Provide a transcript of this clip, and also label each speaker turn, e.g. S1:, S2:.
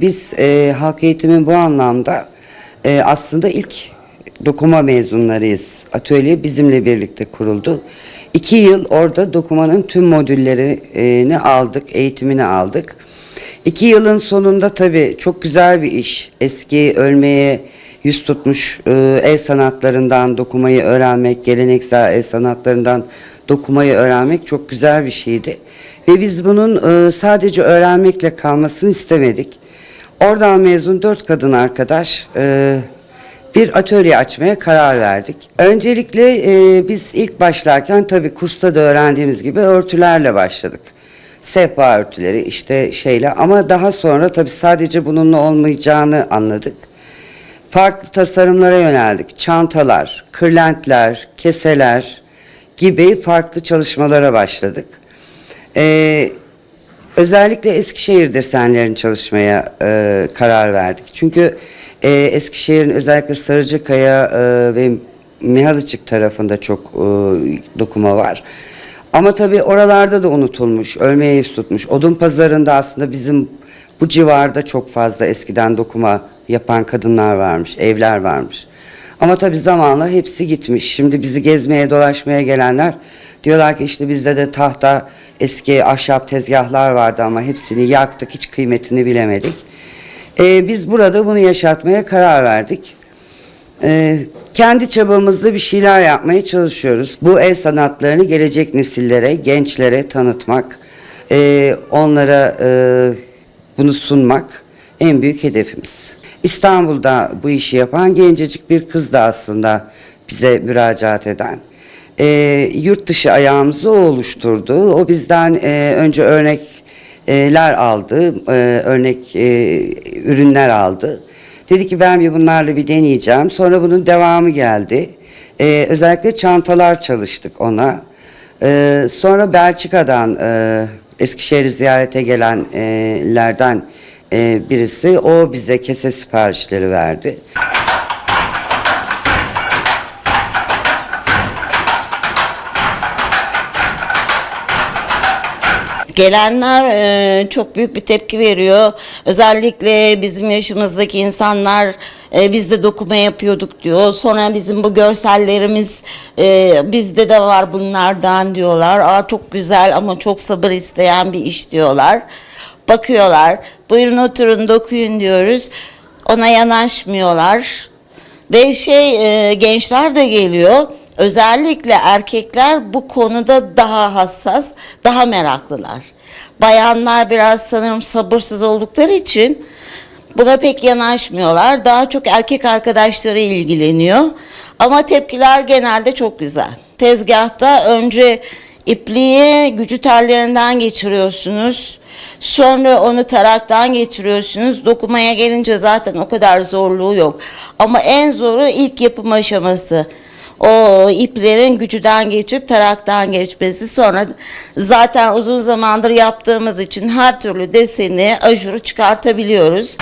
S1: Biz e, halk eğitimin bu anlamda e, aslında ilk dokuma mezunlarıyız. Atölye bizimle birlikte kuruldu. İki yıl orada dokumanın tüm modüllerini aldık, eğitimini aldık. İki yılın sonunda tabii çok güzel bir iş. Eski ölmeye yüz tutmuş e, el sanatlarından dokumayı öğrenmek, geleneksel el sanatlarından dokumayı öğrenmek çok güzel bir şeydi. Ve biz bunun e, sadece öğrenmekle kalmasını istemedik. Oradan mezun dört kadın arkadaş e, bir atölye açmaya karar verdik. Öncelikle e, biz ilk başlarken tabii kursta da öğrendiğimiz gibi örtülerle başladık. Sehpa örtüleri işte şeyle ama daha sonra tabii sadece bununla olmayacağını anladık. Farklı tasarımlara yöneldik. Çantalar, kırlentler, keseler gibi farklı çalışmalara başladık. Ee, özellikle Eskişehir desenlerini çalışmaya e, karar verdik. Çünkü e, Eskişehir'in özellikle Sarıcakaya e, ve Mihalıçık tarafında çok e, dokuma var. Ama tabii oralarda da unutulmuş, ölmeye yüz tutmuş. Odun pazarında aslında bizim bu civarda çok fazla eskiden dokuma yapan kadınlar varmış, evler varmış. Ama tabii zamanla hepsi gitmiş. Şimdi bizi gezmeye, dolaşmaya gelenler diyorlar ki işte bizde de tahta eski ahşap tezgahlar vardı ama hepsini yaktık, hiç kıymetini bilemedik. Ee, biz burada bunu yaşatmaya karar verdik. Ee, kendi çabamızla bir şeyler yapmaya çalışıyoruz. Bu el sanatlarını gelecek nesillere, gençlere tanıtmak, e, onlara e, bunu sunmak en büyük hedefimiz. İstanbul'da bu işi yapan gencecik bir kız da aslında bize müracaat eden. E, yurt dışı ayağımızı o oluşturdu. O bizden e, önce örnekler aldı, e, örnek e, ürünler aldı. Dedi ki ben bir bunlarla bir deneyeceğim. Sonra bunun devamı geldi. Ee, özellikle çantalar çalıştık ona. Ee, sonra Belçika'dan e, Eskişehir'i ziyarete gelenlerden e, birisi o bize kese siparişleri verdi.
S2: Gelenler e, çok büyük bir tepki veriyor. Özellikle bizim yaşımızdaki insanlar e, biz de dokuma yapıyorduk diyor. Sonra bizim bu görsellerimiz e, bizde de var bunlardan diyorlar. Aa çok güzel ama çok sabır isteyen bir iş diyorlar. Bakıyorlar. Buyurun oturun dokuyun diyoruz. Ona yanaşmıyorlar. Ve şey e, gençler de geliyor. Özellikle erkekler bu konuda daha hassas, daha meraklılar. Bayanlar biraz sanırım sabırsız oldukları için buna pek yanaşmıyorlar. Daha çok erkek arkadaşları ilgileniyor. Ama tepkiler genelde çok güzel. Tezgahta önce ipliği gücü tellerinden geçiriyorsunuz. Sonra onu taraktan geçiriyorsunuz. Dokumaya gelince zaten o kadar zorluğu yok. Ama en zoru ilk yapım aşaması. O iplerin gücüden geçip taraktan geçmesi. Sonra zaten uzun zamandır yaptığımız için her türlü deseni, ajuru çıkartabiliyoruz.